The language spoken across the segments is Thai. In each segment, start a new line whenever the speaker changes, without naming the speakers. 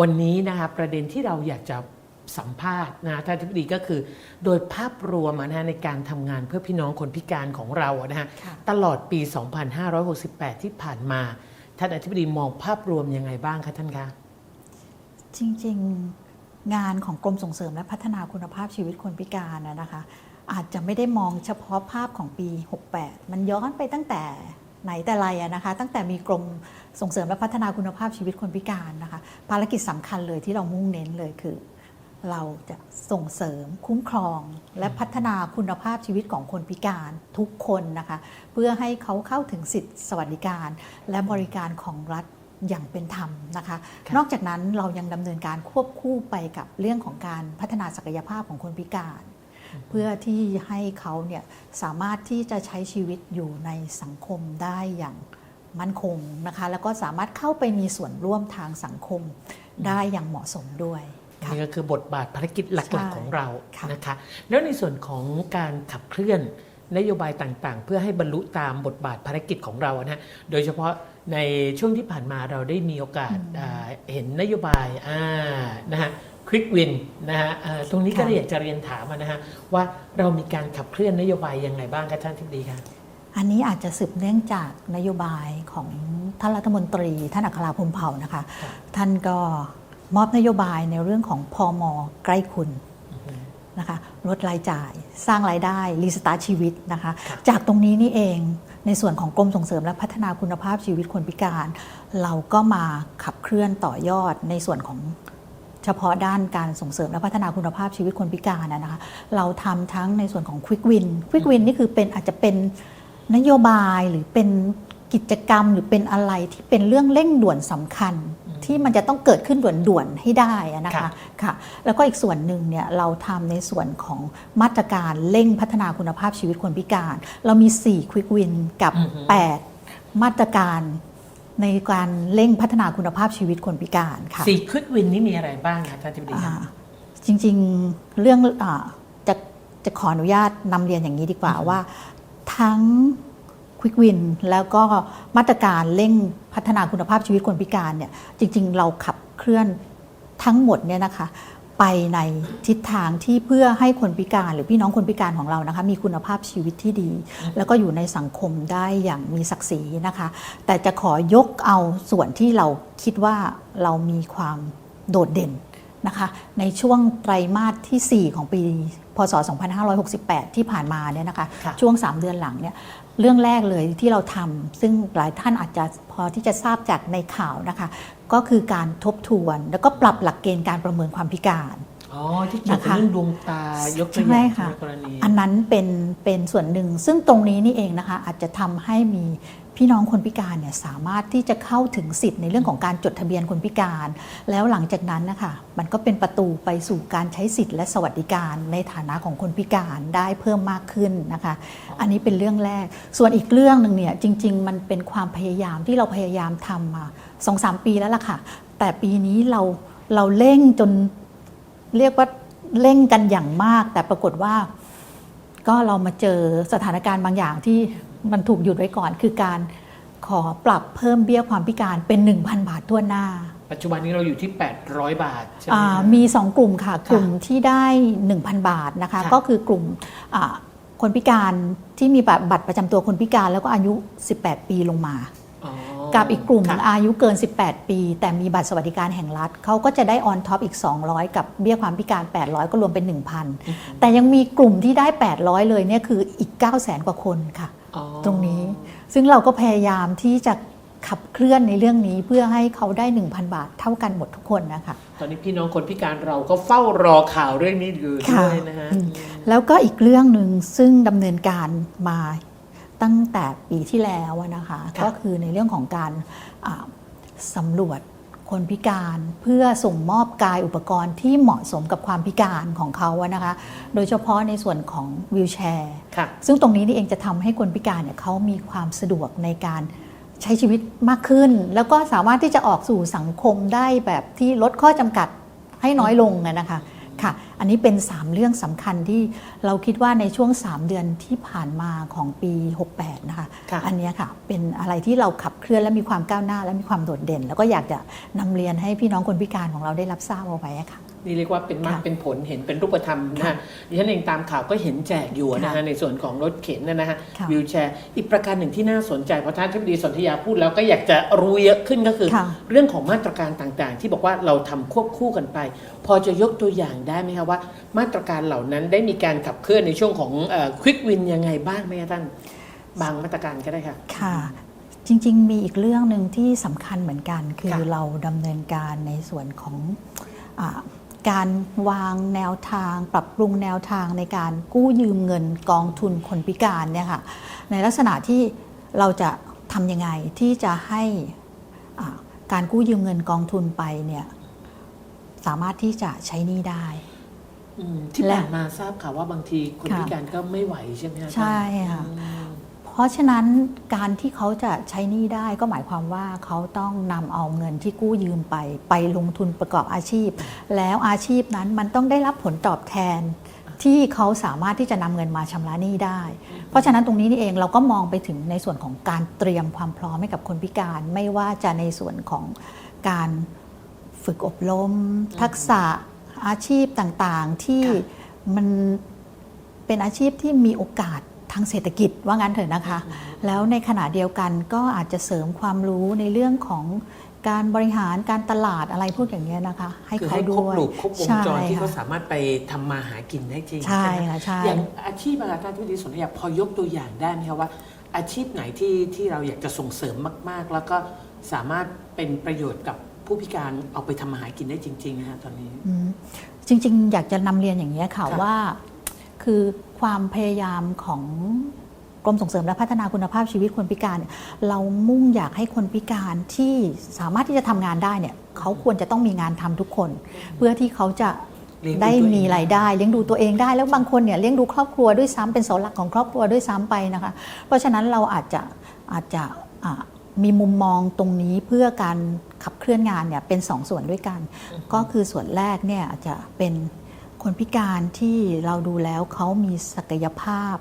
วันนี้นะคะประเด็นที่เราอยากจะสัมภาษณ์นะท่านทิบดีก็คือ โดยภาพรวมอะนะฮะในการทำงานเพื่อพี่น้องคนพิการของเราอะนะฮะ
ค่ะ
ตลอดปี 2568 ที่ผ่านมา ท่านอธิบดีมองภาพรวมยังไงบ้างคะท่านคะ
จริงๆงานของกรมส่งเสริมและพัฒนาคุณภาพชีวิตคนพิการนะนะคะ อาจจะไม่ได้มองเฉพาะภาพของปี 68 มันย้อนไปตั้งแต่ ไหนแต่ไรอะนะคะ ตั้งแต่มีกรมส่งเสริมและพัฒนาคุณภาพชีวิตคนพิการนะคะ ภารกิจสำคัญเลยที่เรามุ่งเน้นเลยคือ เราจะส่งเสริมคุ้มครอง และพัฒนาคุณภาพชีวิตของคนพิการทุกคนนะคะ เพื่อให้เขาเข้าถึงสิทธิสวัสดิการ และบริการของรัฐอย่างเป็นธรรมนะคะ
ครับ
นอกจากนั้นเรายังดำเนินการควบคู่ไปกับเรื่องของการพัฒนาศักยภาพของคนพิการ เพื่อที่ให้เขาเนี่ยสามารถที่จะใช้ชีวิตอยู่ในสังคมได้อย่างมั่นคงนะคะแล้วก็สามารถเข้าไปมีส่วนร่วมทางสังคมได้อย่างเหมาะสมด้วยค่ะ
นี่ก็คือบทบาทภารกิจหลัก
ใช่
ๆของเรา
ค่ะ
นะคะแล้วในส่วนของการขับเคลื่อนนโยบายต่างๆ เพื่อให้บรรลุตามบทบาทภารกิจของเรานะฮะโดยเฉพาะในช่วงที่ผ่านมาเราได้มีโอกาสอ่าเห็นนโยบายอ่านะฮะ ควิกวินนะฮะอ่าตรงนี้ก็เลยอยากจะเรียนถามอะนะฮะว่าเรามีการขับเคลื่อนนโยบายยังไงบ้างคะท่านทิบดีคะ
อันนี้อาจจะสืบเนื่องจากนโยบายของท่านรัฐมนตรีท่านอัคราพรหมเผ่านะคะ
ครับ
ท่านก็มอบนโยบายในเรื่องของพอมใกล้คุณนะคะลดรายจ่ายสร้างรายได้รีสตาร์ทชีวิตนะคะ
ครับ
จากตรงนี้นี่เองในส่วนของกรมส่งเสริมและพัฒนาคุณภาพชีวิตคนพิการ เราก็มาขับเคลื่อนต่อยอดในส่วนของ เฉพาะด้านการส่งเสริมและพัฒนาคุณภาพชีวิตคนพิการนะนะคะเราทำทั้งในส่วนของ Quick Win Quick Win นี่คือเป็นอาจจะเป็นนโยบายหรือเป็นกิจกรรมหรือเป็นอะไรที่เป็นเรื่องเร่งด่วนสำคัญที่มันจะต้องเกิดขึ้นด่วนๆให้ได้อะนะ
ครั
คะ
บ
ค่ะ แล้วก็อีกส่วนหนึ่งเนี่ยเราทำในส่วนของมาตรการเร่งพัฒนาคุณภาพชีวิตคนพิการ เรามี 4 Quick Win กับ
อือฮึ
8มาตรการ ในการเร่งพัฒนาคุณภาพชีวิตคนพิการค่ะ
สี่ควิกวินนี้มีอะไรบ้างคะท่านทิบดีคะ
อ่าจริงๆเรื่องอาจะจะขออนุญาตนำเรียนอย่างนี้ดีกว่าว่า ทั้ง Quick Win แล้วก็มาตรการเร่งพัฒนาคุณภาพชีวิตคนพิการเนี่ยจริง ๆ เราขับเคลื่อนทั้งหมดเนี่ยนะคะ ไปในทิศทางที่เพื่อให้คนพิการหรือพี่น้องคนพิการของเรานะคะมีคุณภาพชีวิตที่ดี แล้วก็อยู่ในสังคมได้อย่างมีศักดิ์ศรีนะคะ แต่จะขอยกเอาส่วนที่เราคิดว่าเรามีความโดดเด่นนะคะในช่วงไตรมาสทีสี่4 ของปีพศ 2568 ที่ผ่านมาเนี่ยนะคะ
ค่ะ
ช่วง 3 เดือนหลังเนี่ยเรื่องแรกเลยที่เราทำซึ่งหลายท่านอาจจะพอที่จะทราบจากในข่าวนะคะ ก็คือการทบทวน แล้วก็ปรับหลักเกณฑ์การประเมินความพิการ
อ๋อ ที่เกี่ยวกับ
นะคะ
เรื่องดวงตายกตัวอ
ใช่
ย่าง
ค่ะ
ในกรณี
อันนั้นเป็นเป็นส่วนหนึ่งซึ่งตรงนี้นี่เองนะคะอาจจะทำให้มี พี่น้องคนพิการเนี่ยสามารถที่จะเข้าถึงสิทธิ์ในเรื่องของการจดทะเบียนคนพิการ แล้วหลังจากนั้นนะคะมันก็เป็นประตูไปสู่การใช้สิทธิ์และสวัสดิการในฐานะของคนพิการได้เพิ่มมากขึ้นนะคะ อันนี้เป็นเรื่องแรก ส่วนอีกเรื่องหนึ่งเนี่ยจริง ๆ มันเป็นความพยายามที่เราพยายามทำมาสองสามปีแล้วล่ะค่ะ แต่ปีนี้เราเราเร่งจนเรียกว่าเร่งกันอย่างมาก แต่ปรากฏว่าก็เรามาเจอสถานการณ์บางอย่างที่ มันถูกหยุดไว้ก่อนคือการขอปรับเพิ่มเบี้ยความพิการเป็น 1,000 บาททั่วหน้า
ปัจจุบันนี้เราอยู่ที่ 800 บาทใช่ไหม
อ่า
คะ
มี 2 กลุ่มค่ะ กลุ่มที่ได้ 1,000 บาทนะคะ
ค่ะ
ก็คือกลุ่มอ่าคนพิการที่มีบัตรบัตรประจำตัวคนพิการแล้วก็อายุ 18 ปีลงมา
อ๋อ
กับอีกกลุ่ม
ค่ะ
อายุเกิน 18 ปี แต่มีบัตรสวัสดิการแห่งรัฐเขาก็จะได้ออนท็อปอีก 200 กับเบี้ยความพิการ 800 ก็รวมเป็น 1,000 แต่ยังมีกลุ่มที่ได้ 800 เลยเนี่ยคืออีก 9 0 0 0 0 0 กว่าคนค่ะ
อ๋อ
ตรงนี้ ซึ่งเราก็พยายามที่จะขับเคลื่อนในเรื่องนี้เพื่อให้เขาได้ 1,000 บาทเท่ากันหมดทุกคนนะคะ
ตอนนี้พี่น้องคนพิการเราก็เฝ้ารอข่าวเรื่องนี้อยู่
ค่ะ
ด้วยนะฮะ
อืมแล้วก็อีกเรื่องหนึ่งซึ่งดำเนินการมาตั้งแต่ปีที่แล้วอะนะคะ
ค่ะ
ก็คือในเรื่องของการอ่าสำรวจ คนพิการเพื่อส่งมอบกายอุปกรณ์ที่เหมาะสมกับความพิการของเขาอะนะคะ โดยเฉพาะในส่วนของวิวแชร์
ค่ะ
ซึ่งตรงนี้นี่เองจะทำให้คนพิการเนี่ยเขามีความสะดวกในการใช้ชีวิตมากขึ้น แล้วก็สามารถที่จะออกสู่สังคมได้แบบที่ลดข้อจำกัดให้น้อยลงอะนะคะ ค่ะ อันนี้เป็น 3 เรื่องสำคัญที่เราคิดว่าในช่วง 3 เดือนที่ผ่านมาของปี 68 นะคะ
ค่ะ
อันเนี้ยค่ะ เป็นอะไรที่เราขับเคลื่อนและมีความก้าวหน้าและมีความโดดเด่น แล้วก็อยากจะนำเรียนให้พี่น้องคนพิการของเราได้รับทราบเอาไว้อะค่ะ
นี่เรียกว่าเป็นมาก
ค่ะ
เป็นผลเห็นเป็นรูปธรรมนะ
ค่ะ
ฮะดิฉันเองตามข่าวก็เห็นแจกอยู่นะฮะ
ค่ะ
ในส่วนของรถเข็นนะนะฮะ
ค่ะ
วิวแชร์ อีกประการหนึ่งที่น่าสนใจเพราะท่านทิบดีสนธยาพูดแล้วก็อยากจะรู้เยอะขึ้นก็คือ
ค่ะ
เรื่องของมาตรการต่างๆ ที่บอกว่าเราทำควบคู่กันไป พอจะยกตัวอย่างได้ไหมคะว่า มาตรการเหล่านั้นได้มีการขับเคลื่อนในช่วงของควิกวินยังไงบ้างไหมคะท่านบางมาตรการก็ได้ค่ะ
ค่ะจริง ๆ มีอีกเรื่องหนึ่งที่สำคัญเหมือนกัน คือ
ค่ะ
เราดำเนินการในส่วนของอา การวางแนวทาง ปรับปรุงแนวทางในการกู้ยืมเงินกองทุนคนพิการเนี่ยค่ะในลักษณะที่เราจะทำยังไงที่จะให้อ่าการกู้ยืมเงินกองทุนไปเนี่ยสามารถที่จะใช้หนี้ได้
อืมที่
และ
ผ่านมาทราบข่าวว่าบางทีคน
ค่ะ
พิการก็ไม่ไหวใช่ไหมคะ
ใช่ค่ะ
อืม
เพราะฉะนั้นการที่เขาจะใช้หนี้ได้ก็หมายความว่าเขาต้องนำเอาเงินที่กู้ยืมไป ไปลงทุนประกอบอาชีพ แล้วอาชีพนั้นมันต้องได้รับผลตอบแทนที่เขาสามารถที่จะนำเงินมาชำระหนี้ได้ เพราะฉะนั้นตรงนี้นี่เองเราก็มองไปถึงในส่วนของการเตรียมความพร้อมให้กับคนพิการ ไม่ว่าจะในส่วนของการฝึกอบรม ทักษะอาชีพต่างๆที่มันเป็นอาชีพที่มีโอกาสางเศรษฐกิจว่างั้นเถอะนะคะ แล้วในขณะเดียวกันก็อาจจะเสริมความรู้ในเรื่องของการบริหารการตลาดอะไรพวกอย่างเงี้ยนะคะ ให้
คือ
เขา
ให้คร
ด้
บ
วย
ลูกครบวง
ใช่
จรที่เขา
ค่ะ
สามารถไปทำมาหากินได้จริง
ใช่
ไหม
ค่ะใช่
อย่างอาชีพอะไรท่านที่ดีสนธยาพอยกตัวอย่างได้ไหมคะว่า อาชีพไหนที่ที่เราอยากจะส่งเสริมมาก ๆ แล้วก็สามารถเป็นประโยชน์กับผู้พิการเอาไปทำมาหากินได้จริงๆนะฮะตอนนี้
อืมจริง ๆ อยากจะนำเรียนอย่างนี้ยค่ะ
ค่ะ
ว่า คือ ความพยายามของกรมส่งเสริมและพัฒนาคุณภาพชีวิตคนพิการ เรามุ่งอยากให้คนพิการที่สามารถที่จะทำงานได้เนี่ยเขาควรจะต้องมีงานทำทุกคน เพื่อที่เขาจะได้มีรายได้เลี้ยงดูตัวเองได้ แล้วบางคนเนี่ยเลี้ยงดูครอบครัวด้วยซ้ำเป็นเสาหลักของครอบครัวด้วยซ้ำไปนะคะ เพราะฉะนั้นเราอาจจะอาจจะมีมุมมองตรงนี้เพื่อการขับเคลื่อนงานเนี่ยเป็นสองส่วนด้วยกัน ก็คือส่วนแรกเนี่ยอาจจะเป็น คนพิการที่เราดูแล้วเขามีศักยภาพ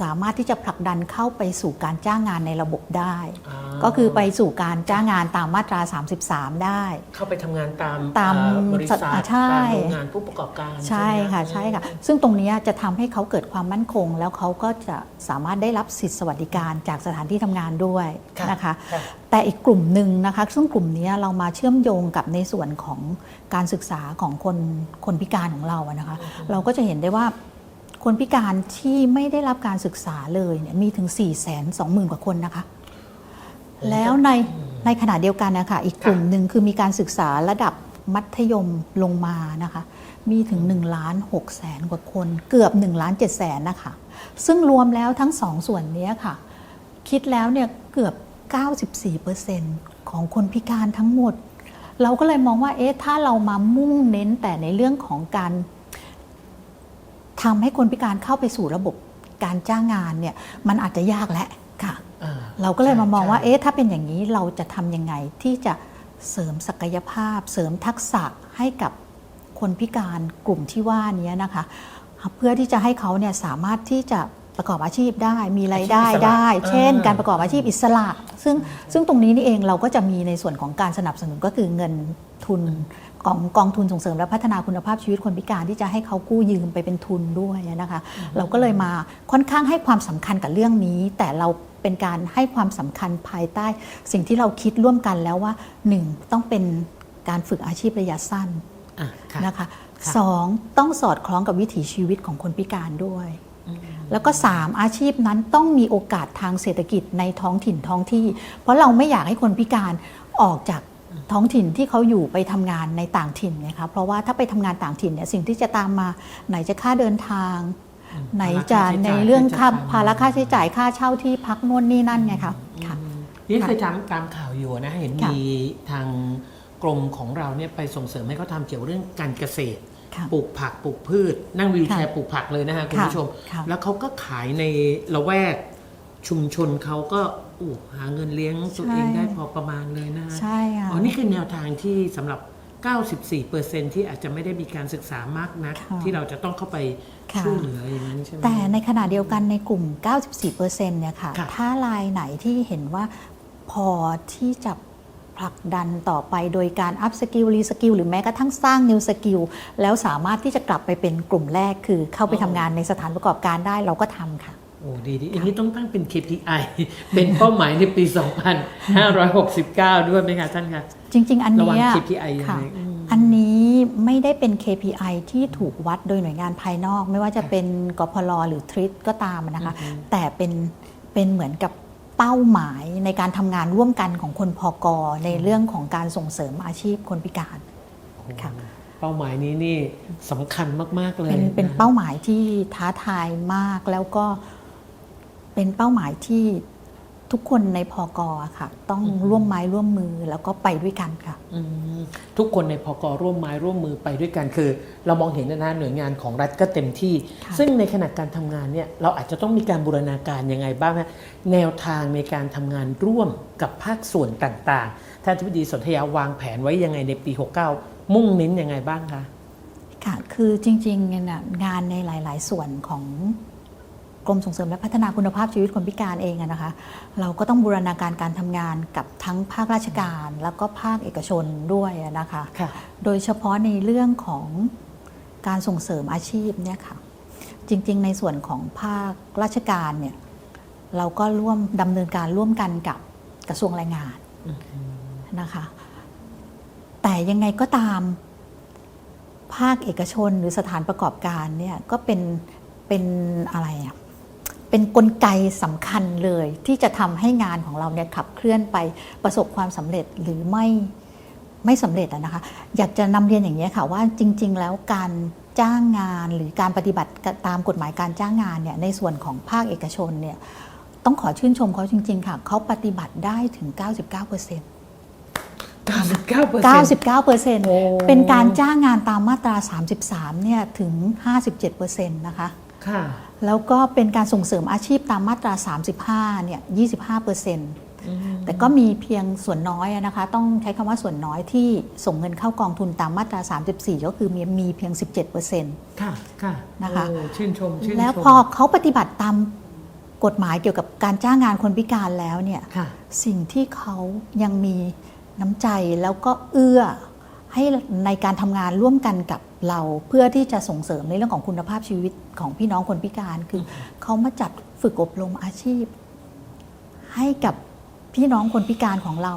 สามารถที่จะผลักดันเข้าไปสู่การจ้างงานในระบบได้
อ่า
ก็คือไปสู่การจ้างงานตามมาตรา 33 ได้
เข้าไปทำงานตาม
ตาม
เอ่อบริษัท
อ่าใช่
ตามโรงงานผู้ประกอบการ
ใช่
ไหม
ค่ะใช่ค่ะ ซึ่งตรงเนี้ยจะทำให้เขาเกิดความมั่นคง แล้วเขาก็จะสามารถได้รับสิทธิสวัสดิการจากสถานที่ทำงานด้วยนะคะ
ค่ะ
แต่อีกกลุ่มหนึ่งนะคะ ซึ่งกลุ่มเนี้ยเรามาเชื่อมโยงกับในส่วนของการศึกษาของคนคนพิการของเราอะนะคะ เราก็จะเห็นได้ว่า คนพิการที่ไม่ได้รับการศึกษาเลยเนี่ยมีถึง 4 2 0 0 0 0 กว่าคนนะคะ แล้วในในขณะเดียวกันนะคะอีกกลุ่มหนึ่งคือมีการศึกษาระดับมัธยมลงมานะคะ มีถึง1ล้าน6แสนกว่าคน เกือบ1ล้าน7แสนนะคะ ซึ่งรวมแล้วทั้งสองส่วนเนี้ยค่ะ คิดแล้วเนี่ยเกือบ 94%ของคนพิการทั้งหมด เราก็เลยมองว่าเอ๊ะถ้าเรามามุ่งเน้นแต่ในเรื่องของการ ทำให้คนพิการเข้าไปสู่ระบบการจ้างงานเนี่ยมันอาจจะยากและค่ะ
อ่า
เราก็เลยมามองว่า
ใช่
เอ๊ะถ้าเป็นอย่างนี้เราจะทำยังไงที่จะเสริมศักยภาพ เสริมทักษะให้กับคนพิการกลุ่มที่ว่านี้นะคะ เพื่อที่จะให้เขาเนี่ยสามารถที่จะประกอบอาชีพได้มีรายได้
อาชีพอิสระ
ได้ เช่น
อ่า
การประกอบอาชีพอิสระ ซึ่งซึ่งตรงนี้นี่เองเราก็จะมีในส่วนของการสนับสนุนก็คือเงินทุนของกองทุนส่งเสริมและพัฒนาคุณภาพชีวิตคนพิการที่จะให้เขากู้ยืมไปเป็นทุนด้วยนะคะ เราก็เลยมาค่อนข้างให้ความสำคัญกับเรื่องนี้ แต่เราเป็นการให้ความสำคัญภายใต้ สิ่งที่เราคิดร่วมกันแล้วว่าหนึ่งต้องเป็นการฝึกอาชีพระยะสั้น
อะค่ะ
นะคะ
ค่ะ
สองต้องสอดคล้องกับวิถีชีวิตของคนพิการด้วย แล้วก็ 3 อาชีพนั้นต้องมีโอกาสทางเศรษฐกิจในท้องถิ่นท้องที่ เพราะเราไม่อยากให้คนพิการออกจากท้องถิ่นที่เขาอยู่ไปทำงานในต่างถิ่นนะคะเพราะว่าถ้าไปทำงานต่างถิ่นเนี่ยสิ่งที่จะตามมาไหนจะค่าเดินทาง ไหนจะในเรื่องค่าภาระค่าใช้จ่ายค่าเช่าที่พักนู่นนี่นั่นไงคะค่ะ
นี่เคยตามตามข่าวอยู่นะเห็น
ค่ะ
มีทางกรมของเราเนี่ยไปส่งเสริมให้เขาทำเกี่ยวเรื่องการเกษตร
ค่ะ
ปลูกผักปลูกพืช นั่งวีลแชร์
ค่ะ
ปลูกผักเลยนะฮะคุณ
ค่ะ
ผู้ชม
ค่ะ
แล้วเขาก็ขายในละแวกชุมชนเขาก็อู้หาเงินเลี้ยงตัวเอง
ใช่
ได้พอประมาณเลยนะฮะ
ใช่ค่ะ
อ๋อนี่คือแนวทางที่สำหรับ 94%ที่อาจจะไม่ได้มีการศึกษามากนัก
ค่ะ
ที่เราจะต้องเข้าไป
ค่ะ
ช่วยเหลืออย่างนั้นใช่ไหม
แต่ในขณะเดียวกันในกลุ่ม 94%เนี่ยค่ะ
ค่ะ
ถ้ารายไหนที่เห็นว่าพอที่จะ ผลักดันต่อไปโดยการอัพสกิลรีสกิลหรือแม้กระทั่งสร้างนิวสกิลแล้วสามารถที่จะกลับไปเป็นกลุ่มแรกคือเข้าไปทำงานในสถานประกอบการได้เราก็ทำค่ะ
โอ้ดีดีอย่างนี้ต้องตั้งเป็น KPI เป็นเป้าหมายในปี 2569 ด้วยไหมคะท่านคะ
จริง ๆ อัน
ระวัง
เนี้ย
KPI ยัง
ค่ะ
ไงอืม
อันนี้ไม่ได้เป็น KPI ที่ถูกวัดโดยหน่วยงานภายนอก ไม่ว่าจะเป็นกพลหรือทริตก็ตามนะคะ แต่เป็นเป็นเหมือนกับ เป้าหมายในการทำงานร่วมกันของคนพอกอในเรื่องของการส่งเสริมอาชีพคนพิการค่ะ
เป้าหมายนี้นี่สำคัญมาก ๆ เลย
เป็นเป็น
นะ
เป้าหมายที่ท้าทายมากแล้วก็เป็นเป้าหมายที่ ทุกคนในพอกอค่ะ ต้องร่วมไม้ร่วมมือแล้วก็ไปด้วยกันค่ะ
อืมทุกคนในพกร่วมไม้ร่วมมือไปด้วยกันคือ เรามองเห็นนะนะหน่วยงานของรัฐก็เต็มที่
ค่ะ
ซึ่งในขณะการทำงานเนี่ยเราอาจจะต้องมีการบูรณาการยังไงบ้างนะแนวทางในการทำงานร่วมกับภาคส่วนต่างๆท่านทิบดีสนธยาวางแผนไว้ยังไงในปี 69 มุ่งเน้นยังไงบ้างคะ
ค่ะคือจริงๆเนี่ยนะงานในหลาย ๆ ส่วนของ กรมส่งเสริมและพัฒนาคุณภาพชีวิตคนพิการเองอะนะคะ เราก็ต้องบูรณาการการทำงานกับทั้งภาคราชการ แล้วก็ภาคเอกชนด้วยอะนะคะ
ค่ะ
โดยเฉพาะในเรื่องของการส่งเสริมอาชีพเนี่ยค่ะจริง ๆ ในส่วนของภาคราชการเนี่ยเราก็ร่วมดำเนินการร่วมกันกับกระทรวงแรงงานนะคะแต่ยังไงก็ตามภาคเอกชนหรือสถานประกอบการเนี่ยก็เป็นเป็นอะไรอะ เป็นนกลไกสำคัญเลย ที่จะทำให้งานของเราเนี่ยขับเคลื่อนไปประสบความสำเร็จหรือไม่ไม่สำเร็จอะนะคะ อยากจะนำเรียนอย่างนี้ยค่ะว่าจริง ๆ แล้วการจ้างงานหรือการปฏิบัติตามกฎหมายการจ้างงานเนี่ยในส่วนของภาคเอกชนเนี่ยต้องขอชื่นชมเขาจริง ๆ ค่ะเขาปฏิบัติได้ถึง 99%
99%
99%
โอ้
เป็นการจ้างงานตามมาตรา 33เนี่ยถึง 57%นะคะ
ค่ะ
แล้วก็เป็นการส่งเสริมอาชีพตามมาตรา 35 เนี่ย 25%แต่ก็มีเพียงส่วนน้อยอะนะคะ ต้องใช้คำว่าส่วนน้อยที่ส่งเงินเข้ากองทุนตามมาตรา 34 ก็คือมีมีเพียง 17%
ค่ะ ค่ะ
นะคะ
โอ้ชื่นชมชื่นชม
แล้วพอเขาปฏิบัติตามกฎหมายเกี่ยวกับการจ้างงานคนพิการแล้วเนี่ย
ค่ะ
สิ่งที่เขายังมีน้ำใจแล้วก็เอื้อให้ในการทำงานร่วมกันกับ เราเพื่อที่จะส่งเสริมในเรื่องของคุณภาพชีวิตของพี่น้องคนพิการคือเขามาจัดฝึกอบรมอาชีพ ให้กับพี่น้องคนพิการของเรา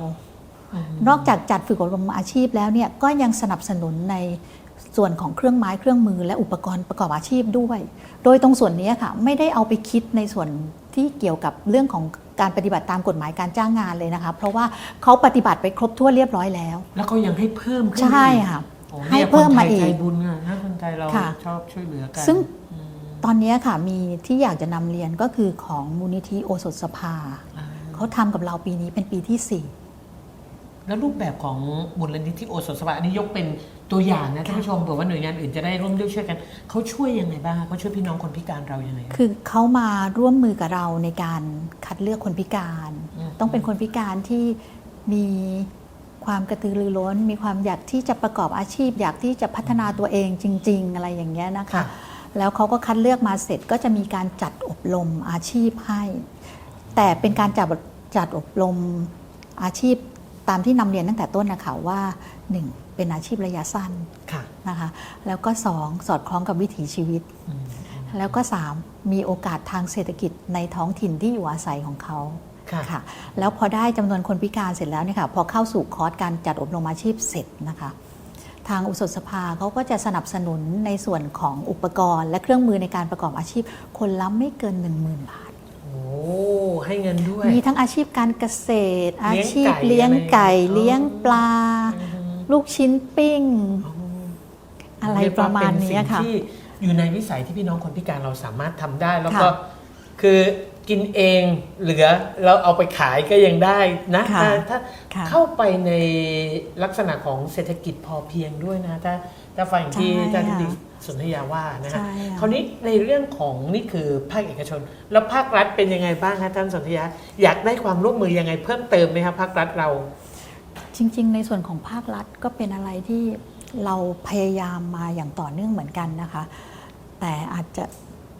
นอกจากจัดฝึกอบรมอาชีพแล้วเนี่ยก็ยังสนับสนุนในส่วนของเครื่องไม้เครื่องมือและอุปกรณ์ประกอบอาชีพด้วย โดยตรงส่วนนี้ค่ะไม่ได้เอาไปคิดในส่วนที่เกี่ยวกับเรื่องของการปฏิบัติตามกฎหมายการจ้างงานเลยนะคะ เพราะว่าเขาปฏิบัติไปครบถ้วนเรียบร้อยแล้ว
แล้วก็ยังให้เพิ่มขึ้น
ใช่
อีก
ค่ะ
โอ้
ให้
นี่ย
เพิ่ม
คนไท
มายอี
ใจ
ก
บุญอะถ้าคนไทยเรา
ค่ะ
ชอบช่วยเหลือกัน
ซึ่ง
อืม
ตอนนี้ค่ะมีที่อยากจะนำเรียนก็คือของมูลนิธิโอสถสภา
อ่า
เขาทำกับเราปีนี้เป็นปีที่สี่
แล้วรูปแบบของมูลนิธิโอสถสภาอันนี้ยกเป็นตัวอย่างนะท่านผู้ชมเผื่อว่าหน่วยงานอื่นจะได้ร่วมด้วยช่วยกันเขาช่วยยังไงบ้างคะเขาช่วยพี่น้องคนพิการเรายังไง
คือเขามาร่วมมือกับเราในการคัดเลือกคนพิการ
อืม
ต้องเป็นคนพิการที่มี ความกระตือรือร้น มีความอยากที่จะประกอบอาชีพ อยากที่จะพัฒนาตัวเองจริง ๆ อะไรอย่างเงี้ยนะคะ
ค่ะ
แล้วเขาก็คัดเลือกมาเสร็จก็จะมีการจัดอบรมอาชีพให้ แต่เป็นการจัดจัดอบรมอาชีพตามที่นำเรียนตั้งแต่ต้นนะคะว่าหนึ่งเป็นอาชีพระยะสั้น
ค่ะ
นะคะ แล้วก็สองสอดคล้องกับวิถีชีวิต
อืม
แล้วก็ 3 มีโอกาสทางเศรษฐกิจในท้องถิ่นที่อยู่อาศัยของเขา
ค่ะ
ค่ะ แล้วพอได้จำนวนคนพิการเสร็จแล้วเนี่ยค่ะ พอเข้าสู่คอร์สการจัดอบรมอาชีพเสร็จนะคะ ทางอุสถสภาเขาก็จะสนับสนุนในส่วนของอุปกรณ์ และเครื่องมือในการประกอบอาชีพ คนละไม่เกิน 10,000 บาท
โอ้ให้เงินด้วย
มีทั้งอาชีพการเกษตร อาชีพ
เลี้
เลี้
ย
ย
ง
ง
ไก่
ไก่
อะไร
เลี้ยงปลา
อืม
ลูกชิ้นปิ้ง
อ๋อ
อะไร
เยก
ป
ว่
ระมาณ
เป็
นี้
สิ่ง
ค่ะ
ที่อยู่ในวิสัยที่พี่น้องคนพิการเราสามารถทำได้แล้ว
ค่ะ
ก็คือ กินเองเหลือเราเอาไปขายก็ยังได้นะ
ค่ะ
ถ้าถ้า
ค่ะ
เข้าไปในลักษณะของเศรษฐกิจพอเพียงด้วยนะถ้าถ้าฟังที่
ใช่
ท่านที่
ค่ะ
ดีสนธยาว่านะฮะ
ใช่ค่ะ
คราวนี้ในเรื่องของนี่คือภาคเอกชน แล้วภาครัฐเป็นยังไงบ้างคะท่านสนธยาอยากได้ความร่วมมือยังไงเพิ่มเติมไหมครับภาครัฐเรา
จริงๆ ในส่วนของภาครัฐก็เป็นอะไรที่เราพยายามมาอย่างต่อเนื่องเหมือนกันนะคะ แต่อาจจะ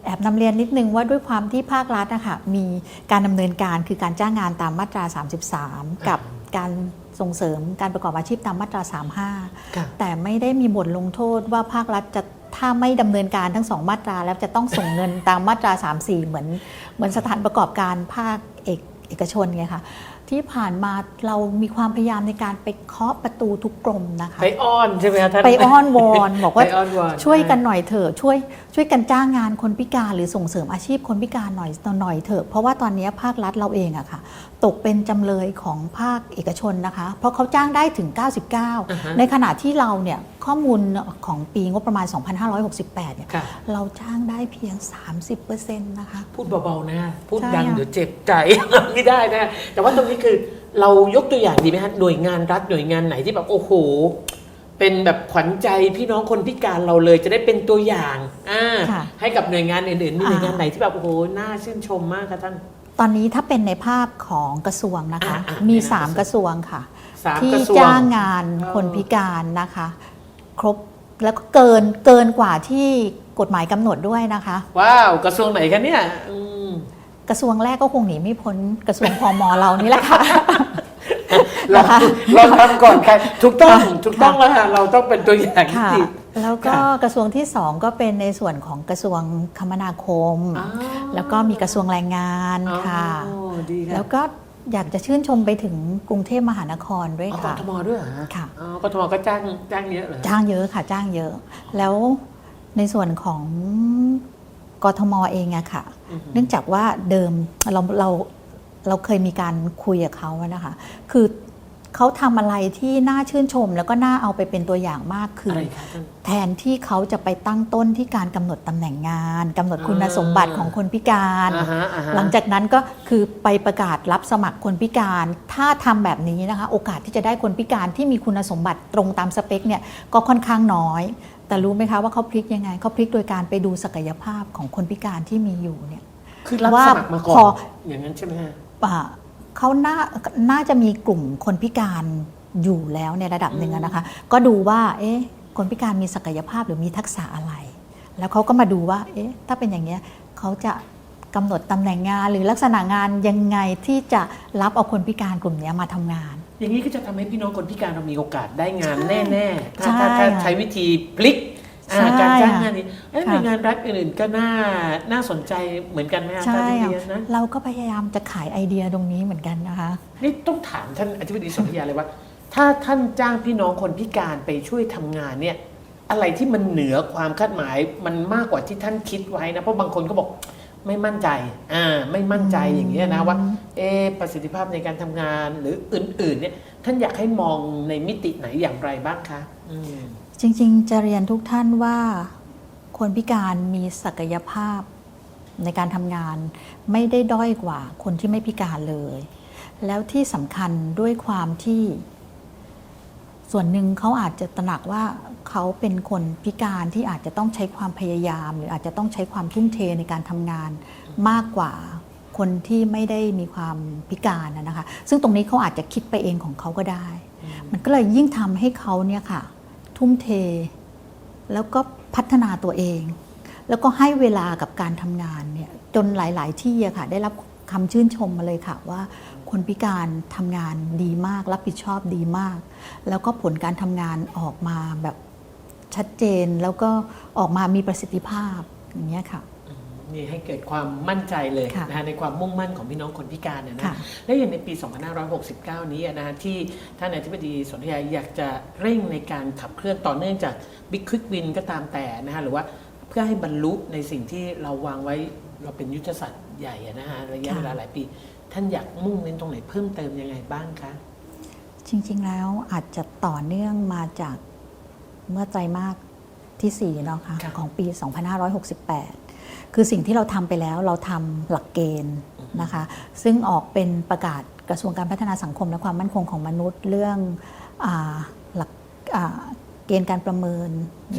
แอบนำเรียนนิดนึงว่าด้วยความที่ภาครัฐนะคะมีการดำเนินการคือการจ้างงานตามมาตรา 33 กับการส่งเสริมการประกอบอาชีพตามมาตรา 35
ค่ะ
แต่ไม่ได้มีบทลงโทษว่าภาครัฐจะถ้าไม่ดำเนินการทั้งสองมาตราแล้วจะต้องส่งเงินตามมาตรา 34 เหมือน เหมือนสถานประกอบการภาคเอกเอกชนไงคะที่ผ่านมาเรามีความพยายามในการไปเคาะประตูทุกกรมนะคะ
ไปอ้อนใช่ไหมคะท่าน
ไปอ้อนวอนบอกว่า
ไปอ้อนวอน
ช่วยกันหน่อยเถอะช่วย ช่วยกันจ้างงานคนพิการหรือส่งเสริมอาชีพคนพิการหน่อยหน่อยเถอะ เพราะว่าตอนนี้ภาครัฐเราเองอะค่ะ ตกเป็นจำเลยของภาคเอกชนนะคะ เพราะเขาจ้างได้ถึง
อ่าฮะ
99 ในขณะที่เราเนี่ยข้อมูลของปีงบประมาณ 2568 เนี่ย
ค่ะ
เราจ้างได้เพียง 30%นะคะ
พูดเบาๆนะ พูด
ใช่
ดัง
ค่ะ
เดี๋ยวเจ็บใจไม่ได้นะ แต่ว่าตรงนี้คือเรายกตัวอย่างดีไหมฮะหน่วยงานรัฐหน่วยงานไหนที่แบบโอ้โห เป็นแบบขวัญใจพี่น้องคนพิการเราเลยจะได้เป็นตัวอย่างอ่า
ค่ะ
ให้กับหน่วยงานอื่นๆมีหน่วยงาน
อ่า
ไหนที่แบบโอ้โหน่าชื่นชมมากคะท่าน
ตอนนี้ถ้าเป็นในภาพของกระทรวงนะคะ
อ่าอ่า
มี
ในนาม
3กระทรวงค่ะ
สาม
ที่
กระทรวง
จ้างงาน
เออ
คนพิการนะคะ ครบแล้วก็เกินเกินกว่าที่กฎหมายกำหนดด้วยนะคะ
ว้าวกระทรวงไหนคะเนี่ยอืม
กระทรวงแรกก็คงหนีไม่พ้นกระทรวงพมเรานี่แหละค่ะ
เรา
นะคะ
เราทำก่อนใครถูกต้อง
ค่ะ
ถูกต้องแล้วค่ะเราต้องเป็นตัวอย่างที่
ค่ะ
ดี
แล้วก็
ค่ะ
กระทรวงที่สองก็เป็นในส่วนของกระทรวงคมนาคม
อ๋อ
แล้วก็มีกระทรวงแรงงานค่ะ
อ๋อดีค่ะ
แล้วก็อยากจะชื่นชมไปถึงกรุงเทพมหานครด้วย
อ๋อก
ค่ะ
ทมด้วยเหรอฮะ
ค่ะ
อ๋อกทมก็จ้างจ้างเยอะเหรอ
จ้างเยอะค่ะจ้างเยอะ แล้วในส่วนของกทมเองอะค่ะ
อือฮึ
เนื่องจากว่าเดิมเราเรา เราเคยมีการคุยกับเขาอะนะคะ คือเขาทำอะไรที่น่าชื่นชม แล้วก็น่าเอาไปเป็นตัวอย่างมากคือ
อะไร
อ
คะท่าน
แทนที่เขาจะไปตั้งต้นที่การกำหนดตำแหน่งงานกำหนดคุณ
อ่า
สมบัติของคนพิการ
อ่าฮะอ่าฮะ
หลังจากนั้นก็คือไปประกาศรับสมัครคนพิการ ถ้าทำแบบนี้นะคะ โอกาสที่จะได้คนพิการที่มีคุณสมบัติตรงตามสเปคเนี่ยก็ค่อนข้างน้อย แต่รู้ไหมคะว่าเขาพลิกยังไงเขาพลิกโดยการไปดูศักยภาพของคนพิการที่มีอยู่เนี่ย
คือรับ
ว่า
สมัครมาก่อ
พอ
นอย่างนั้นใช่ไหมฮะ
อ่า เขาน่าน่าจะมีกลุ่มคนพิการอยู่แล้วในระดับหนึ่งอะนะคะ ก็ดูว่า เอ๊ะ คนพิการมีศักยภาพหรือมีทักษะอะไร แล้วเขาก็มาดูว่า เอ๊ะ ถ้าเป็นอย่างเนี้ยเขาจะกำหนดตำแหน่งงานหรือลักษณะงานยังไงที่จะรับเอาคนพิการกลุ่มเนี้ยมาทำงาน
อย่างนี้ก็จะทำให้พี่น้องคนพิการเรามีโอกาสได้งาน
ใช่
แน่ๆถ้า
ใช่
ถ้าถ้า
ค่ะ
ใช้วิธีพลิกอ่า
ใช่
การจ้าง
ค่ะ
งานนี้เอ้ย
ค่ะ
หน่วยงานรัฐอื่นๆก็น่าน่าสนใจเหมือนกันไหมฮะ
ใช่
ท่านที่
ค่ะ
เรียนนะ
เราก็พยายามจะขายไอเดียตรงนี้เหมือนกันนะคะ
นี่ต้องถามท่านอธิบดีสนธยาเลยว่า ถ้าท่านจ้างพี่น้องคนพิการไปช่วยทำงานเนี่ยอะไรที่มันเหนือความคาดหมายมันมากกว่าที่ท่านคิดไว้นะเพราะบางคนก็บอกไม่มั่นใจ อ่า ไม่มั่นใจอย่างเงี้ยนะว่า เอะประสิทธิภาพในการทำงานหรืออื่น ๆ เนี่ย ท่านอยากให้มองในมิติไหนอย่างไรบ้างคะอืม
จริงๆ จะเรียนทุกท่านว่าคนพิการมีศักยภาพในการทำงานไม่ได้ด้อยกว่าคนที่ไม่พิการเลย แล้วที่สำคัญด้วยความที่ ส่วนหนึ่งเขาอาจจะตระหนักว่าเขาเป็นคนพิการที่อาจจะต้องใช้ความพยายาม หรืออาจจะต้องใช้ความทุ่มเทในการทำงานมากกว่าคนที่ไม่ได้มีความพิการนะนะคะ ซึ่งตรงนี้เขาอาจจะคิดไปเองของเขาก็ได้ มันก็เลยยิ่งทำให้เขาเนี่ยค่ะ ทุ่มเท แล้วก็พัฒนาตัวเอง แล้วก็ให้เวลากับการทำงานเนี่ยจนหลาย ๆ ที่อะค่ะ ได้รับคำชื่นชมมาเลยค่ะว่าคนพิการทำงานดีมาก รับผิดชอบดีมาก แล้วก็ผลการทำงานออกมาแบบชัดเจนแล้วก็ออกมามีประสิทธิภาพอย่างเงี้ยค่ะ
นี่ให้เกิดความมั่นใจเลย
ค่ะ
นะฮะในความมุ่งมั่นของพี่น้องคนพิการเนี่ยนะ
ค่ะ
และอย่างในปี 2569 นี้นะฮะที่ท่านอธิบดีสนธยาอยากจะเร่งในการขับเคลื่อนต่อเนื่องจาก Big Quick Win ก็ตามแต่นะฮะหรือว่าเพื่อให้บรรลุในสิ่งที่เราวางไว้เราเป็นยุทธศาสตร์ใหญ่อะนะฮะระยะ
ค่ะ
เวลาหลายปี ท่านอยากมุ่งเน้นตรงไหนเพิ่มเติมยังไงบ้างคะ
จริงๆแล้วอาจจะต่อเนื่องมาจากเมื่อไตรมาสที่4เนาะค่ะ
ครับ
ของปี 2568 คือสิ่งที่เราทำไปแล้วเราทำหลักเกณฑ์นะคะ ซึ่งออกเป็นประกาศกระทรวงการพัฒนาสังคมและความมั่นคงของมนุษย์เรื่องอาหลักอ่าเกณฑ์การประเมิน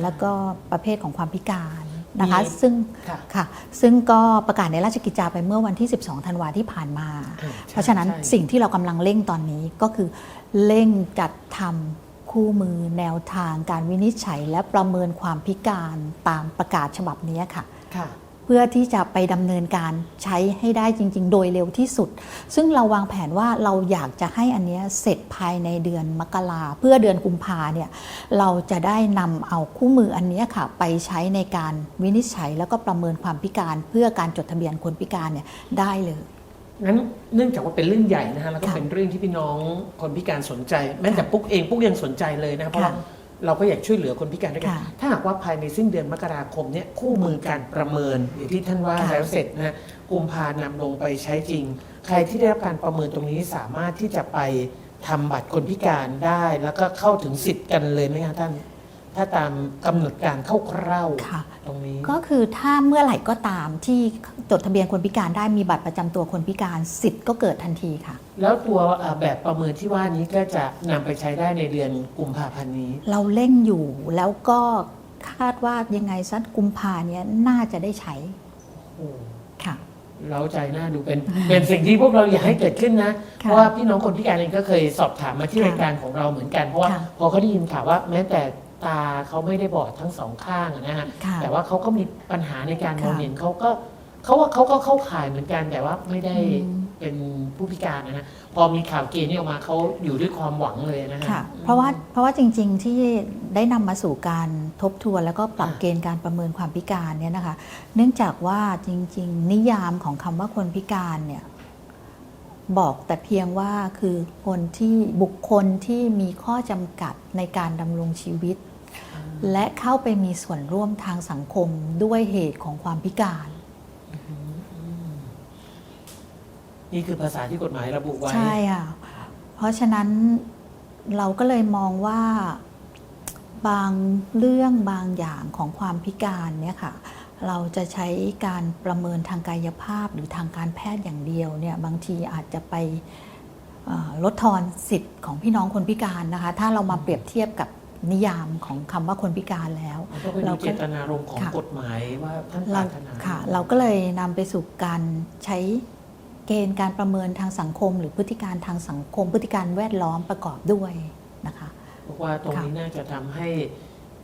แล้วก็ประเภทของความพิการนะคะ
มี
ซึ่ง
ค่ะ
ค่ะซึ่งก็ประกาศในราชกิจจาไปเมื่อวันที่ 12 ธันวาที่ผ่านมา
อ่าใช่
เพราะฉะนั้น
ใช่
สิ่งที่เรากำลังเร่งตอนนี้ก็คือเร่งจัดทำคู่มือแนวทางการวินิจฉัย และประเมินความพิการตามประกาศฉบับนี้ค่ะ
ค่ะ
เพื่อที่จะไปดำเนินการใช้ให้ได้จริง ๆ โดยเร็วที่สุด ซึ่งเราวางแผนว่าเราอยากจะให้อันเนี้ยเสร็จภายในเดือนมกราเพื่อเดือนกุมภาเนี่ยเราจะได้นำเอาคู่มืออันเนี้ยค่ะ ไปใช้ในการวินิจฉัยแล้วก็ประเมินความพิการ เพื่อการจดทะเบียนคนพิการเนี่ยได้เลย
งั้นเนื่องจากว่าเป็นเรื่องใหญ่นะฮะแล้วก็
ค่ะ
เป็นเรื่องที่พี่น้องคนพิการสนใจ แม้แต่ปุ๊กเองปุ๊กยังสนใจเลยนะเพราะ
ค่ะ
ว่า เราก็อยากช่วยเหลือคนพิการด้วยกัน
ค่ะ
ถ้าหากว่าภายในสิ้นเดือนมกราคมเนี่ยคู่มือการประเมินอย่างที่ท่านว่า
ค่ะ
แล้วเสร็จนะฮะกุมภานำลงไปใช้จริง ใครที่ได้รับการประเมินตรงนี้สามารถที่จะไปทำบัตรคนพิการได้ แล้วก็เข้าถึงสิทธิ์กันเลยไหมคะท่าน ถ้าตามกำหนดการคร่าว
ค่ะ
ๆตรงนี้
ก็คือถ้าเมื่อไหร่ก็ตามที่จดทะเบียนคนพิการได้มีบัตรประจำตัวคนพิการสิทธิ์ก็เกิดทันทีค่ะ
แล้วตัวเอ่อแบบประเมินที่ว่านี้ก็จะนำไปใช้ได้ในเดือนกุมภาพันธ์นี้
เราเร่งอยู่แล้วก็คาดว่ายังไงสักกุมภาเนี้ยน่าจะได้ใช้
โอ้
ค่ะ
เราใจน่าดูเป็นเป็นสิ่งที่พวกเราอยากให้เกิดขึ้นนะ เพ
ค่ะ
ราะว่าพี่น้องคนพิการเองก็เคยสอบถามมาที่
ค่ะ
รายการของเราเหมือนกัน เพราะว่า
ค่ะ
พอเขาได้ยินข่าวว่าแม้แต่ ตาเขาไม่ได้บอดทั้งสองข้างอะนะฮะ
ค่ะ
แต่ว่าเขาก็มีปัญหาในการมอง
ค่ะ
เห็นเขาก็เขาว่าเขาก็เข้าข่ายเหมือนกันแต่ว่าไม่ได้
อืม
เป็นผู้พิการนะนะพอมีข่าวเกณฑ์นี้ออกมาเขาอยู่ด้วยความหวังเลยนะฮะ
ค่ะ เพราะว่าเพราะว่าจริงๆที่ได้นำมาสู่การทบทวน แล้วก็ปรับ
อะ
เกณฑ์การประเมินความพิการเนี่ยนะคะ เนื่องจากว่าจริง ๆ นิยามของคำว่าคนพิการเนี่ยบอกแต่เพียงว่าคือคนที่บุคคลที่มีข้อจำกัดในการดำรงชีวิต และเข้าไปมีส่วนร่วมทางสังคมด้วยเหตุของความพิการ
นี่คือภาษาที่กฎหมายระบุไว้
ใช่ค่ะเพราะฉะนั้นเราก็เลยมองว่าบางเรื่องบางอย่างของความพิการเนี่ยค่ะ เราจะใช้การประเมินทางกายภาพหรือทางการแพทย์อย่างเดียวเนี่ยบางทีอาจจะไปลดทอนสิทธิ์ของพี่น้องคนพิการนะคะ ถ้าเรามาเปรียบเทียบกับ นิยามของคำว่าคนพิการแล้ว
มันก็เป็น
เรา
ดู
ก็
เจตนารมณ์ของ
ค่ะ
กฎหมายว่าท่านป
เรา
รารถนา
ค่ะ เราก็เลยนำไปสู่การใช้เกณฑ์การประเมินทางสังคม หรือพฤติการทางสังคม พฤติการแวดล้อมประกอบด้วยนะคะ
บอกว่าตรง
ค่ะ
นี้น่าจะทำให้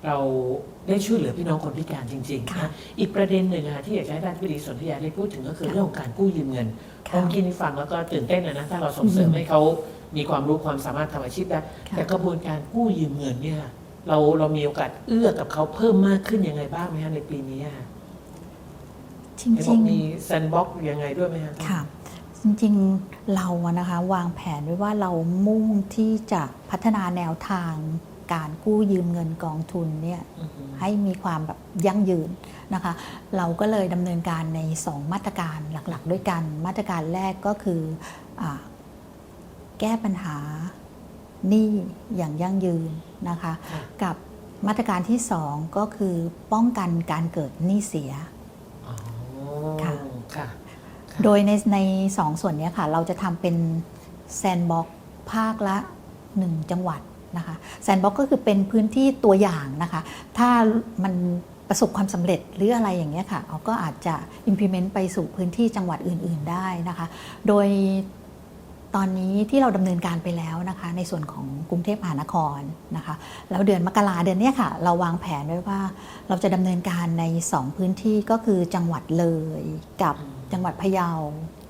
เราได้ช่วยเหลือพี่น้องคนพิการจริงๆ
ค่ะ
นะอีกประเด็นหนึ่งอะที่อยากจะให้ท่านพิดีสนธยาได้พูดถึงก็คือ
ค่ะ
เรื่องของการกู้ยืมเงิน
ค่ะ
ผมกินฟังแล้วก็ตื่นเต้นนะนะถ้าเราส่งเสริม
อืม
ให้เขามีความรู้ความสามารถทำอาชีพได้
ค่ะ
แต่กระบวนการกู้ยืมเงินเนี่ยเราเรามีโอกาสเอื้อกับเขาเพิ่มมากขึ้นยังไงบ้างไหมฮะในปีนี้อะ
จ
เห็นบ
ริ
อก
ง
มีแซนบ็อกยังไงด้วยไหมฮะ
ๆค่ะจริงๆเราอะนะคะวางแผนไว้ว่าเรามุ่งที่จะพัฒนาแนวทาง การกู้ยืมเงินกองทุนเนี่ย
อือฮึ
ให้มีความแบบยั่งยืนนะคะ เราก็เลยดำเนินการใน 2 มาตรการหลักๆ ด้วยกัน มาตรการแรกก็คืออาแก้ปัญหาหนี้อย่างยั่งยืนนะคะ
ค่ะ
กับมาตรการที่ 2 ก็คือป้องกันการเกิดหนี้เสีย
อ๋อ
ค่ะ
ค่ะ
โดยในในสองส่วนเนี้ยค่ะ เราจะทำเป็นแซนบ็อกภาคละ 1 จังหวัด นะคะแซนบ็อกก็คือเป็นพื้นที่ตัวอย่างนะคะ ถ้ามันประสบความสำเร็จหรืออะไรอย่างเงี้ยค่ะเขาก็อาจจะ implement ไปสู่พื้นที่จังหวัดอื่น ๆได้นะคะ โดยตอนนี้ที่เราดำเนินการไปแล้วนะคะ ในส่วนของกรุงเทพมหานครนะคะ แล้วเดือนมกราเดือนนี้ค่ะ เราวางแผนไว้ว่าเราจะดำเนินการใน 2 พื้นที่ก็คือจังหวัดเลยกับจังหวัดพะเยา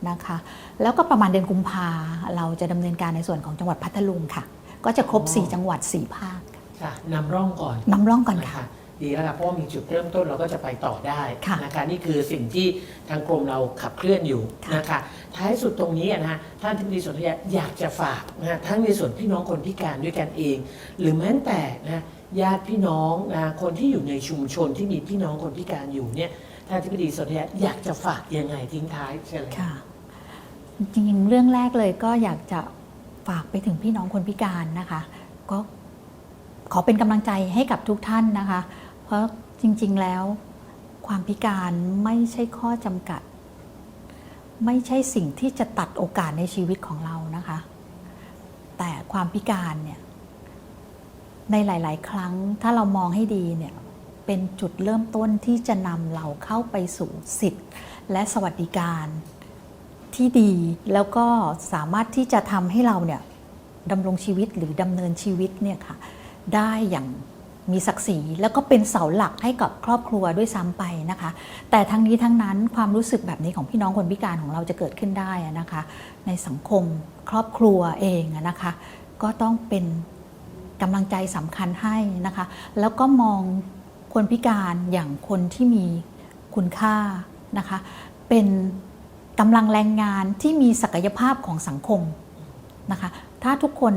นะคะ แล้วก็ประมาณเดือนกุมภาเราจะดำเนินการในส่วนของจังหวัดพัทลุงค่ะ ก็จะครบ 4 จังหวัด 4 ภาค
ค่ะนำร่องก่อน
นำร่องก่อน
นะ
ค่ะ
คะดีแล้วค่ะเพราะว่ามีจุดเริ่มต้นเราก็จะไปต่อได้
ค่ะ
นะคะนี่คือสิ่งที่ทางกรมเราขับเคลื่อนอยู่
ค่ะะ
นะคะท้ายสุดตรงนี้อะนะฮะท่านที่ปรึกษาอยากอยากจะฝากนะฮะทั้งในส่วนพี่น้องคนพิการด้วยกันเอง หรือแม้แต่นะญาติพี่น้องนะคนที่อยู่ในชุมชนที่มีพี่น้องคนพิการอยู่เนี่ยท่านที่ปรึกษาอยากจะฝากยังไงทิ้งท้ายเชิญเลย
ค่ะ จริงๆ เรื่องแรกเลยก็อยากจะ ฝากไปถึงพี่น้องคนพิการนะคะ ก็ขอเป็นกำลังใจให้กับทุกท่านนะคะ เพราะจริง ๆแล้ว ความพิการไม่ใช่ข้อจำกัด ไม่ใช่สิ่งที่จะตัดโอกาสในชีวิตของเรานะคะ แต่ความพิการเนี่ยในหลาย ๆ ครั้งถ้าเรามองให้ดีเนี่ยเเป็นจุดเริ่มต้นที่จะนำเราเข้าไปสู่สิทธิ์ และสวัสดิการ ที่ดีแล้วก็สามารถที่จะทำให้เราเนี่ยดำรงชีวิตหรือดำเนินชีวิตเนี่ยค่ะได้อย่างมีศักดิ์ศรีแล้วก็เป็นเสาหลักให้กับครอบครัวด้วยซ้ำไปนะคะ แต่ทั้งนี้ทั้งนั้นความรู้สึกแบบนี้ของพี่น้องคนพิการของเราจะเกิดขึ้นได้นะคะ ในสังคมครอบครัวเองนะคะ ก็ต้องเป็นกำลังใจสำคัญให้นะคะ แล้วก็มองคนพิการอย่างคนที่มีคุณค่านะคะ เป็น กำลังแรงงานที่มีศักยภาพของสังคมนะคะ ถ้าทุกคน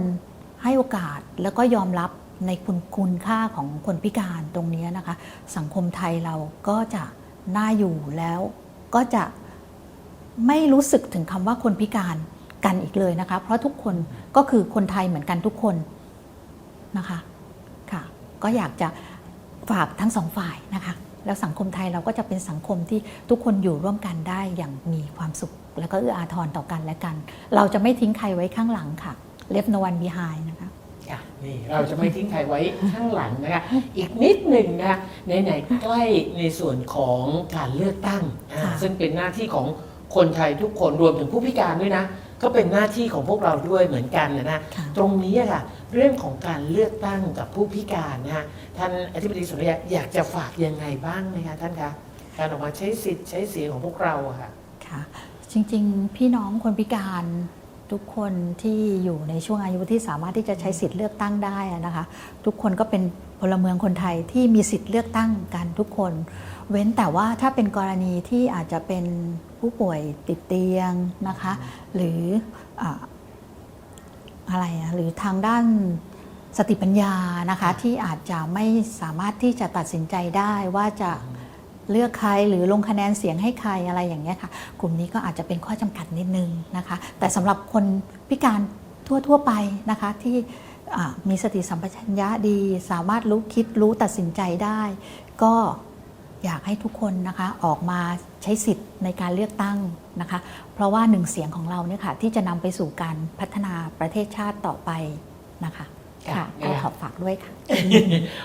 ให้โอกาสแล้วก็ยอมรับในคุณคุณค่าของคนพิการตรงนี้นะคะ สังคมไทยเราก็จะน่าอยู่แล้วก็จะไม่รู้สึกถึงคำว่าคนพิการกันอีกเลยนะคะ เพราะทุกคนก็คือคนไทยเหมือนกันทุกคนนะคะ ค่ะ ก็อยากจะฝากทั้งสองฝ่ายนะคะ แล้วสังคมไทยเราก็จะเป็นสังคมที่ทุกคนอยู่ร่วมกันได้อย่างมีความสุข แล้วก็เอื้ออาทรต่อกันและกัน เราจะไม่ทิ้งใครไว้ข้างหลังค่ะ left no one behind นะคะ
ค่ะนี่เราจะไม่ทิ้งใครไว้ข้างหลังนะคะอีกนิดหนึ่งนะคะไหนๆใกล้ในส่วนของการเลือกตั้งอ่า
ค่ะ
ซึ่งเป็นหน้าที่ของคนไทยทุกคนรวมถึงผู้พิการด้วยนะ ก็เป็นหน้าที่ของพวกเราด้วยเหมือนกันนะนะ
ค่ะ
ตรงนี้อะค่ะ เรื่องของการเลือกตั้งกับผู้พิการนะฮะท่านอธิบดีสุริยะอยากจะฝากยังไงบ้างไหมคะท่านคะการออกมาใช้สิทธิ์ใช้เสียงของพวกเราอะค่ะ
ค่ะ จริงๆ พี่น้องคนพิการทุกคนที่อยู่ในช่วงอายุที่สามารถที่จะใช้สิทธิ์เลือกตั้งได้นะคะ ทุกคนก็เป็นพลเมืองคนไทยที่มีสิทธิ์เลือกตั้งกันทุกคน เว้นแต่ว่าถ้าเป็นกรณีที่อาจจะเป็นผู้ป่วยติดเตียงนะคะ หรืออ อะไรอะหรือทางด้านสติปัญญานะคะที่อาจจะไม่สามารถที่จะตัดสินใจได้ว่าจะเลือกใครหรือลงคะแนนเสียงให้ใครอะไรอย่างเงี้ยค่ะ กลุ่มนี้ก็อาจจะเป็นข้อจำกัดนิดนึงนะคะ แต่สำหรับคนพิการทั่ว ๆ ไปนะคะที่อ่ามีสติสัมปชัญญะดี สามารถรู้คิดรู้ตัดสินใจได้ ก็อยากให้ทุกคนนะคะออกมา ใช้สิทธิ์ในการเลือกตั้งนะคะ เพราะว่าหนึ่งเสียงของเราเนี่ยค่ะที่จะนำไปสู่การพัฒนาประเทศชาติต่อไปนะคะ
ค่ะ
ค่ะก็ขอฝากด้วยค่ะ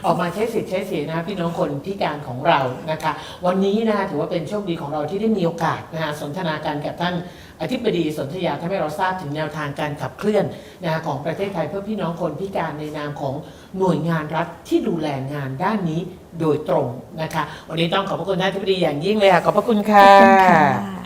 ออกมาใช้สิทธิ์ใช้เสียงนะพี่น้องคนพิการของเรานะคะ วันนี้นะถือว่าเป็นโชคดีของเราที่ได้มีโอกาสนะฮะสนทนากันกับท่านอธิบดีสนธยาทำให้เราทราบถึงแนวทางการขับเคลื่อนนะฮะของประเทศไทยเพื่อพี่น้องคนพิการในนามของหน่วยงานรัฐที่ดูแลงานด้านนี้โดยตรงนะคะ วันนี้ต้องขอบพระคุณท่านอธิบดีอย่างยิ่งเลยค่ะขอบพระคุณค่ะ
ขอบคุณค่ะ